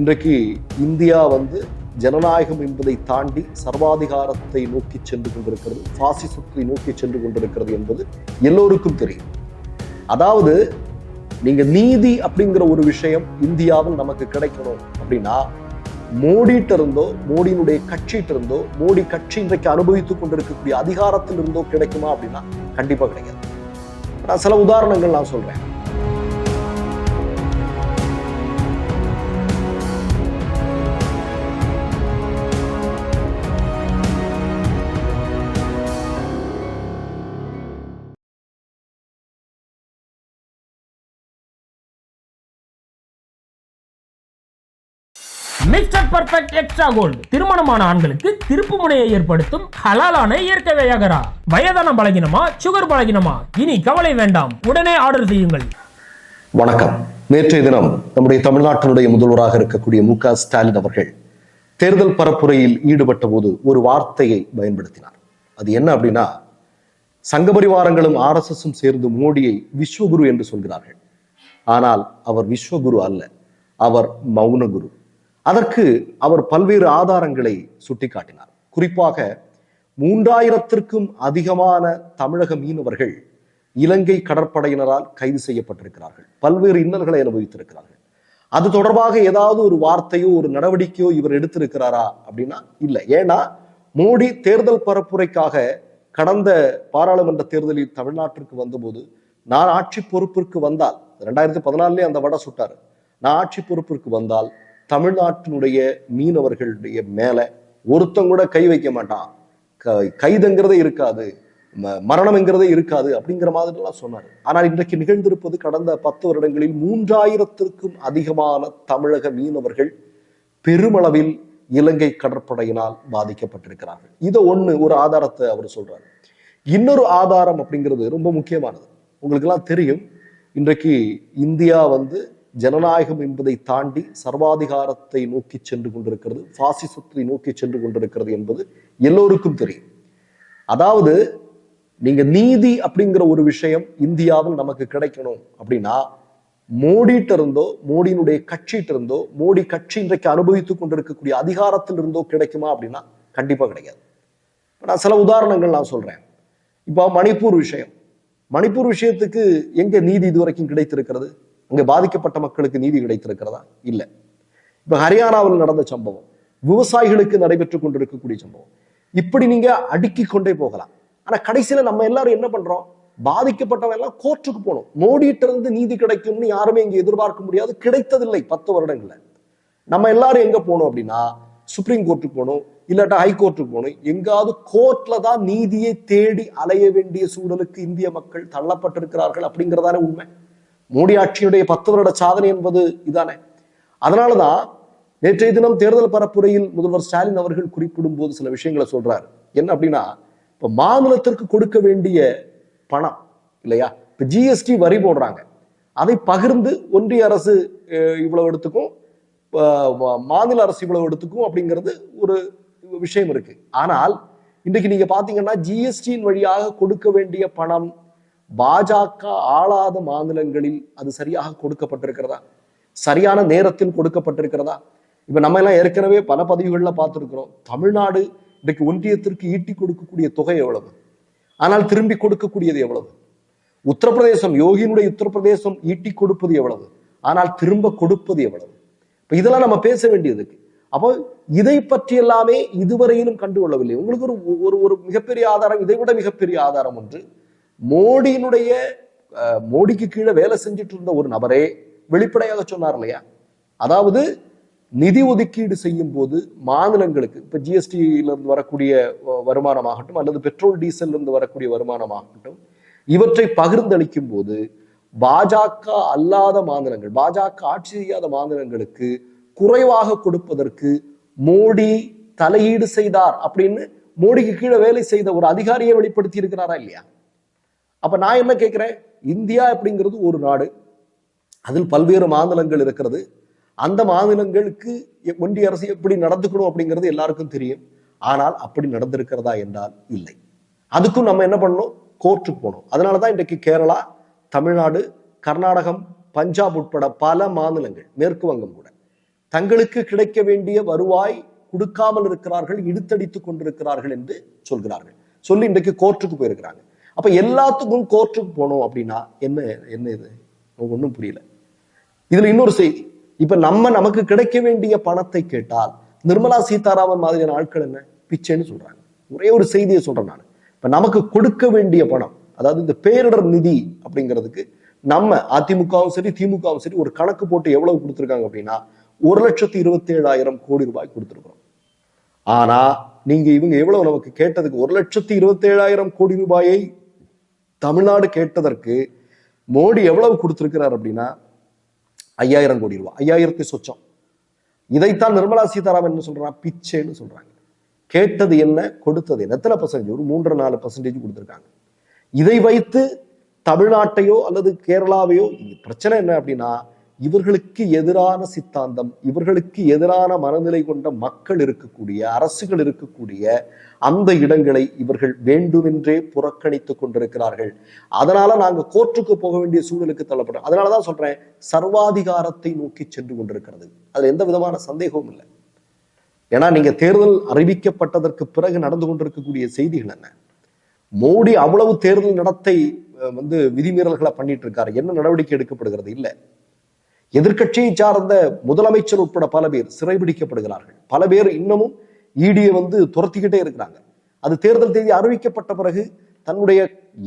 இன்றைக்கு இந்தியா வந்து ஜனநாயகம் என்பதை தாண்டி சர்வாதிகாரத்தை நோக்கி சென்று கொண்டிருக்கிறது பாசிசத்தை நோக்கி சென்று கொண்டிருக்கிறது என்பது எல்லோருக்கும் தெரியும். அதாவது நீங்க நீதி அப்படிங்கிற ஒரு விஷயம் இந்தியாவில் நமக்கு கிடைக்கணும் அப்படின்னா மோடிட்டு இருந்தோ மோடியினுடைய கட்சிட்டு இருந்தோ மோடி கட்சி இன்றைக்கு அனுபவித்துக் கொண்டிருக்கக்கூடிய அதிகாரத்தில் இருந்தோ கிடைக்குமா அப்படின்னா கண்டிப்பா கிடைக்காது. நான் சில உதாரணங்கள் நான் சொல்றேன். Mister perfect extra gold. திருமணமான ஆண்களுக்கு திருப்பு முனையை ஏற்படுத்தும் ஹலாலான இயற்கை வியாகரா. வயதான பலகினமா சுகர் பலகினமா? இனி கவலை வேண்டாம். உடனே ஆர்டர் செய்யுங்கள். வணக்கம். நேற்றைய தினம் நம்முடைய தமிழ்நாட்டினுடைய முதல்வராக இருக்கக்கூடிய மு க ஸ்டாலின் அவர்கள் தேர்தல் பரப்புரையில் ஈடுபட்ட போது ஒரு வார்த்தையை பயன்படுத்தினார். அது என்ன அப்படின்னா சங்கபரிவாரங்களும் ஆர்எஸ்எஸும் சேர்ந்து மோடியை விஸ்வகுரு என்று சொல்கிறார்கள். ஆனால் அவர் விஸ்வகுரு அல்ல அவர் மௌனகுரு. அதற்கு அவர் பல்வேறு ஆதாரங்களை சுட்டிக்காட்டினார். குறிப்பாக மூன்றாயிரத்திற்கும் அதிகமான தமிழக மீனவர்கள் இலங்கை கடற்படையினரால் கைது செய்யப்பட்டிருக்கிறார்கள். பல்வேறு இன்னல்களை அனுபவித்திருக்கிறார்கள். அது தொடர்பாக ஏதாவது ஒரு வார்த்தையோ ஒரு நடவடிக்கையோ இவர் எடுத்திருக்கிறாரா அப்படின்னா இல்லை. ஏன்னா மோடி தேர்தல் பரப்புரைக்காக கடந்த பாராளுமன்ற தேர்தலில் தமிழ்நாட்டிற்கு வந்தபோது நான் ஆட்சி பொறுப்பிற்கு வந்தால் ரெண்டாயிரத்தி பதினாலுலேயே அந்த வடை சுட்டாரு. நான் ஆட்சி பொறுப்பிற்கு வந்தால் தமிழ்நாட்டினுடைய மீனவர்களுடைய மேல ஒருத்தன் கூட கை வைக்க மாட்டான். க- கைதுங்கிறதே இருக்காது. ம- மரணம்ங்கிறதே இருக்காது அப்படிங்கிற மாதிரிலாம் சொன்னார். ஆனால் இன்றைக்கு நிகழ்ந்திருப்பது கடந்த பத்து வருடங்களில் மூன்றாயிரத்திற்கும் அதிகமான தமிழக மீனவர்கள் பெருமளவில் இலங்கை கடற்படையினால் பாதிக்கப்பட்டிருக்கிறார்கள். இதை ஒண்ணு ஒரு ஆதாரத்தை அவர் சொல்றாரு. இன்னொரு ஆதாரம் அப்படிங்கிறது ரொம்ப முக்கியமானது. உங்களுக்கு எல்லாம் தெரியும் இன்றைக்கு இந்தியா வந்து ஜனநாயகம் என்பதை தாண்டி சர்வாதிகாரத்தை நோக்கி சென்று கொண்டிருக்கிறது பாசிசத்தை நோக்கி சென்று கொண்டிருக்கிறது என்பது எல்லோருக்கும் தெரியும். அதாவது நீங்க நீதி அப்படிங்கிற ஒரு விஷயம் இந்தியாவில் நமக்கு கிடைக்கணும் அப்படின்னா மோடிட்ட இருந்தோ மோடியினுடைய கட்சிட்டு இருந்தோ மோடி கட்சி இன்றைக்கு அனுபவித்துக் கொண்டிருக்கக்கூடிய அதிகாரத்தில் இருந்தோ கிடைக்குமா அப்படின்னா கண்டிப்பா கிடைக்காது. நான் சில உதாரணங்கள் நான் சொல்றேன். இப்போ மணிப்பூர் விஷயம். மணிப்பூர் விஷயத்துக்கு எங்க நீதி இதுவரைக்கும் கிடைத்திருக்கிறது? அங்க பாதிக்கப்பட்ட மக்களுக்கு நீதி கிடைத்திருக்கிறதா? இல்லை. இப்ப ஹரியானாவில் நடந்த சம்பவம் விவசாயிகளுக்கு நடைபெற்றுக் கொண்டிருக்கக்கூடிய சம்பவம் இப்படி நீங்க அடுக்கி கொண்டே போகலாம். ஆனா கடைசியில நம்ம எல்லாரும் என்ன பண்றோம்? பாதிக்கப்பட்டவங்க எல்லாம் கோர்ட்டுக்கு போகணும். மோடிட்ட இருந்து நீதி கிடைக்கும்னு யாருமே இங்க எதிர்பார்க்க முடியாது. கிடைத்ததில்லை பத்து வருடங்கள்ல. நம்ம எல்லாரும் எங்க போகணும் அப்படின்னா சுப்ரீம் கோர்ட்டுக்கு போகணும் இல்லாட்டா ஹை கோர்ட்டுக்கு போகணும். எங்காவது கோர்ட்ல தான் நீதியை தேடி அலைய வேண்டிய சூழலுக்கு இந்திய மக்கள் தள்ளப்பட்டிருக்கிறார்கள் அப்படிங்கிறதானே உண்மை. மோடி ஆட்சியுடைய பத்து வருட சாதனை என்பது இதானே. அதனாலதான் நேற்றைய தினம் தேர்தல் பரப்புரையில் முதல்வர் ஸ்டாலின் அவர்கள் குறிப்பிடும் போது சில விஷயங்களை சொல்றாரு. என்ன அப்படின்னா இப்ப மாநிலத்திற்கு கொடுக்க வேண்டிய பணம் இல்லையா? இப்ப ஜிஎஸ்டி வரி போடுறாங்க. அதை பகிர்ந்து ஒன்றிய அரசு இவ்வளவு எடுத்துக்கும் மாநில அரசு இவ்வளவு எடுத்துக்கும் அப்படிங்கிறது ஒரு விஷயம் இருக்கு. ஆனால் இன்றைக்கு நீங்க பாத்தீங்கன்னா ஜிஎஸ்டியின் வழியாக கொடுக்க வேண்டிய பணம் பாஜக ஆளாத மாநிலங்களில் அது சரியாக கொடுக்கப்பட்டிருக்கிறதா? சரியான நேரத்தில் கொடுக்கப்பட்டிருக்கிறதா? இப்ப நம்ம எல்லாம் ஏற்கனவே பல பதவிகளில் பார்த்துருக்கிறோம். தமிழ்நாடு இன்றைக்கு ஒன்றியத்திற்கு ஈட்டி கொடுக்கக்கூடிய தொகை எவ்வளவு? ஆனால் திரும்பி கொடுக்கக்கூடியது எவ்வளவு? உத்தரப்பிரதேசம் யோகியினுடைய உத்தரப்பிரதேசம் ஈட்டி கொடுப்பது எவ்வளவு? ஆனால் திரும்ப கொடுப்பது எவ்வளவு? இப்ப இதெல்லாம் நம்ம பேச வேண்டியதுக்கு அப்போ இதை பற்றி எல்லாமே இதுவரையிலும் கண்டுகொள்ளவில்லை. உங்களுக்கு ஒரு ஒரு ஒரு மிகப்பெரிய ஆதாரம் இதை விட மிகப்பெரிய ஆதாரம் ஒன்று மோடியினுடைய அஹ், மோடிக்கு கீழே வேலை செஞ்சுட்டு இருந்த ஒரு நபரே வெளிப்படையாக சொன்னார் இல்லையா? அதாவது நிதி ஒதுக்கீடு செய்யும் போது மாநிலங்களுக்கு இப்ப ஜிஎஸ்டியில இருந்து வரக்கூடிய வருமானமாகட்டும் அல்லது பெட்ரோல் டீசல் இருந்து வரக்கூடிய வருமானமாகட்டும் இவற்றை பகிர்ந்தளிக்கும் போது பாஜக அல்லாத மாநிலங்கள் பாஜக ஆட்சி செய்யாத மாநிலங்களுக்கு குறைவாக கொடுப்பதற்கு மோடி தலையீடு செய்தார் அப்படின்னு மோடிக்கு கீழே வேலை செய்த ஒரு அதிகாரியை வெளிப்படுத்தி இருக்கிறாரா இல்லையா? அப்ப நான் என்ன கேட்கிறேன் இந்தியா அப்படிங்கிறது ஒரு நாடு. அதில் பல்வேறு மாநிலங்கள் இருக்கிறது. அந்த மாநிலங்களுக்கு எ- ஒன்றிய அரசு எப்படி நடந்துக்கணும் அப்படிங்கிறது எல்லாருக்கும் தெரியும். ஆனால் அப்படி நடந்திருக்கிறதா என்றால் இல்லை. அதுக்கும் நம்ம என்ன பண்ணணும்? கோர்ட்டுக்கு போகணும். அதனால தான் இன்றைக்கு கேரளா தமிழ்நாடு கர்நாடகம் பஞ்சாப் உட்பட பல மாநிலங்கள் மேற்கு வங்கம் கூட தங்களுக்கு கிடைக்க வேண்டிய வருவாய் கொடுக்காமல் இருக்கிறார்கள் இடுத்தடித்துக் கொண்டிருக்கிறார்கள் என்று சொல்கிறார்கள். சொல்லி இன்றைக்கு கோர்ட்டுக்கு போயிருக்கிறாங்க. அப்ப எல்லாத்துக்கும் கோர்ட்டுக்கு போனோம் அப்படின்னா என்ன என்ன இது? எனக்கு ஒண்ணும் புரியல. இதுல இன்னொரு செய்தி. இப்ப நம்ம நமக்கு கிடைக்க வேண்டிய பணத்தை கேட்டால் நிர்மலா சீதாராமன் மாதிரியான ஆட்கள் என்ன? பிச்சைன்னு சொல்றாங்க. ஒரே ஒரு செய்தியை சொல்றேன் நான். இப்ப நமக்கு கொடுக்க வேண்டிய பணம் அதாவது இந்த பேரிடர் நிதி அப்படிங்கிறதுக்கு நம்ம அதிமுகவும் சரி திமுகவும் சரி ஒரு கணக்கு போட்டு எவ்வளவு கொடுத்துருக்காங்க அப்படின்னா ஒரு லட்சத்தி இருபத்தி ஏழாயிரம் கோடி ரூபாய் கொடுத்துருக்குறோம். ஆனா நீங்க இவங்க எவ்வளவு நமக்கு கேட்டதுக்கு ஒரு லட்சத்தி இருபத்தி ஏழாயிரம் கோடி ரூபாயை தமிழ்நாடு கேட்டதற்கு மோடி எவ்வளவு கொடுத்திருக்கிறார் அப்படின்னா ஐயாயிரம் கோடி ரூபாய். ஐயாயிரத்தி சொச்சம். இதைத்தான் நிர்மலா சீதாராமன் என்ன சொல்றான் பிச்சைன்னு சொல்றாங்க. கேட்டது என்ன? கொடுத்தது என்ன? எத்தனை பர்சன்டேஜ் ஒரு மூன்று நாலு பர்சன்டேஜ் கொடுத்துருக்காங்க. இதை வைத்து தமிழ்நாட்டையோ அல்லது கேரளாவையோ பிரச்சனை என்ன அப்படின்னா இவர்களுக்கு எதிரான சித்தாந்தம் இவர்களுக்கு எதிரான மனநிலை கொண்ட மக்கள் இருக்கக்கூடிய அரசுகள் இருக்கக்கூடிய அந்த இடங்களை இவர்கள் வேண்டுமென்றே புறக்கணித்துக் கொண்டிருக்கிறார்கள். அதனால நாங்க கோர்ட்டுக்கு போக வேண்டிய சூழலுக்கு தள்ளப்படுறோம் அதனாலதான் சொல்றேன் சர்வாதிகாரத்தை நோக்கி சென்று கொண்டிருக்கிறது. அதுல எந்த விதமான சந்தேகமும் இல்லை. ஏன்னா நீங்க தேர்தல் அறிவிக்கப்பட்டதற்கு பிறகு நடந்து கொண்டிருக்கக்கூடிய செய்திகள் என்ன? மோடி அவ்வளவு தேர்தல் நடத்தை அஹ், வந்து விதிமீறல்களை பண்ணிட்டு இருக்காரு. என்ன நடவடிக்கை எடுக்கப்படுகிறது? இல்ல. எதிர்க்கட்சியை சார்ந்த முதலமைச்சர் உட்பட பல பேர் சிறைபிடிக்கப்படுகிறார்கள். பல பேர் இன்னமும் இடியை வந்து துரத்திக்கிட்டே இருக்கிறாங்க. அது தேர்தல் தேதி அறிவிக்கப்பட்ட பிறகு தன்னுடைய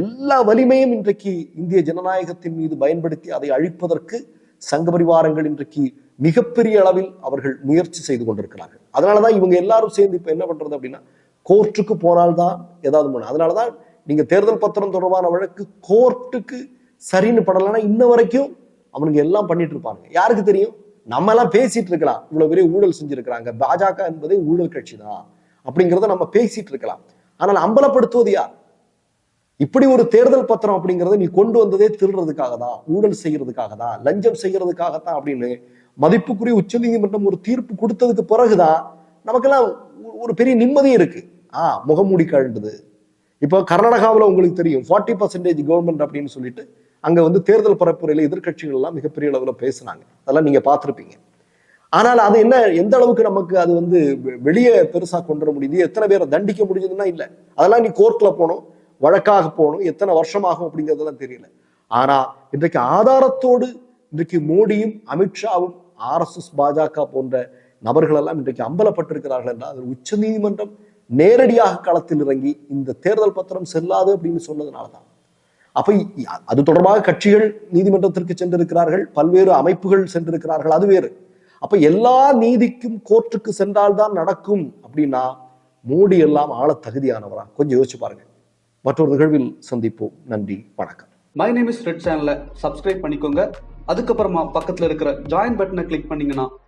எல்லா வலிமையும் இன்றைக்கு இந்திய ஜனநாயகத்தின் மீது பயன்படுத்தி அதை அழிப்பதற்கு சங்க பரிவாரங்கள் இன்றைக்கு மிகப்பெரிய அளவில் அவர்கள் முயற்சி செய்து கொண்டிருக்கிறார்கள். அதனாலதான் இவங்க எல்லாரும் சேர்ந்து இப்ப என்ன பண்றது அப்படின்னா கோர்ட்டுக்கு போனால்தான் ஏதாவது பண்ணணும் அதனாலதான் நீங்க தேர்தல் பத்திரம் தொடர்பான வழக்கு கோர்ட்டுக்கு சரின்னு படலைன்னா இன்ன வரைக்கும் அவனுங்க எல்லாம் பண்ணிட்டு இருப்பாங்க யாருக்கு தெரியும்? நம்ம எல்லாம் பேசிட்டு இருக்கலாம். இவ்வளவு பெரிய ஊழல் செஞ்சிருக்கிறாங்க. பாஜக என்பதே ஊழல் கட்சி தான் அப்படிங்கிறத நம்ம பேசிட்டு இருக்கலாம். ஆனால் அம்பலப்படுத்துவது யார்? இப்படி ஒரு தேர்தல் பத்திரம் அப்படிங்கறத நீ கொண்டு வந்ததே திருடுறதுக்காக தான் ஊழல் செய்யறதுக்காக தான் லஞ்சம் செய்யறதுக்காக தான் அப்படின்னு மதிப்புக்குரிய உச்சநீதிமன்றம் ஒரு தீர்ப்பு கொடுத்ததுக்கு பிறகுதான் நமக்கெல்லாம் ஒரு- பெரிய நிம்மதி இருக்கு. ஆ முகமூடி கழுந்தது இப்போ கர்நாடகாவில் உங்களுக்கு தெரியும். ஃபார்ட்டி பர்சன்டேஜ் கவர்மெண்ட் அப்படின்னு சொல்லிட்டு அங்க வந்து தேர்தல் பரப்புரையில எதிர்க்கட்சிகள் எல்லாம் மிகப்பெரிய அளவுல பேசுனாங்க. அதெல்லாம் நீங்க பாத்திருப்பீங்க ஆனால் அது என்ன எந்த அளவுக்கு நமக்கு அது வந்து வெளியே பெருசா கொண்டு வர முடியுது எத்தனை பேரை தண்டிக்க முடிஞ்சதுன்னா இல்ல. அதெல்லாம் நீ கோர்ட்ல போகணும் வழக்காக போகணும் எத்தனை வருஷமாகும் அப்படிங்கிறதெல்லாம் தெரியல. ஆனா இன்றைக்கு ஆதாரத்தோடு இன்றைக்கு மோடியும் அமித்ஷாவும் ஆர்எஸ்எஸ் பாஜக போன்ற நபர்கள் எல்லாம் இன்றைக்கு அம்பலப்பட்டிருக்கிறார்கள் என்றால் அது உச்ச நீதிமன்றம் நேரடியாக களத்தில் இறங்கி இந்த தேர்தல் பத்திரம் செல்லாது அப்படின்னு சொன்னதுனால தான் அப்ப அது தொடர்பாக கட்சிகள் நீதிமன்றத்திற்கு சென்றிருக்கிறார்கள் பல்வேறு அமைப்புகள் சென்றிருக்கிறார்கள் அது வேறு. அப்ப எல்லா நீதிக்கும் கோர்ட்டுக்கு சென்றால்தான் நடக்கும் அப்படின்னா மோடி எல்லாம் ஆள தகுதியானவரா? கொஞ்சம் யோசிச்சு பாருங்க. மற்றொரு நிகழ்வில் சந்திப்போம். நன்றி வணக்கம். மை நேம் இஸ் ரெட் சேனலை சப்ஸ்கிரைப் பண்ணிக்கோங்க. அதுக்கப்புறமா பக்கத்துல இருக்கிற ஜாயின் பட்டனை கிளிக் பண்ணீங்கன்னா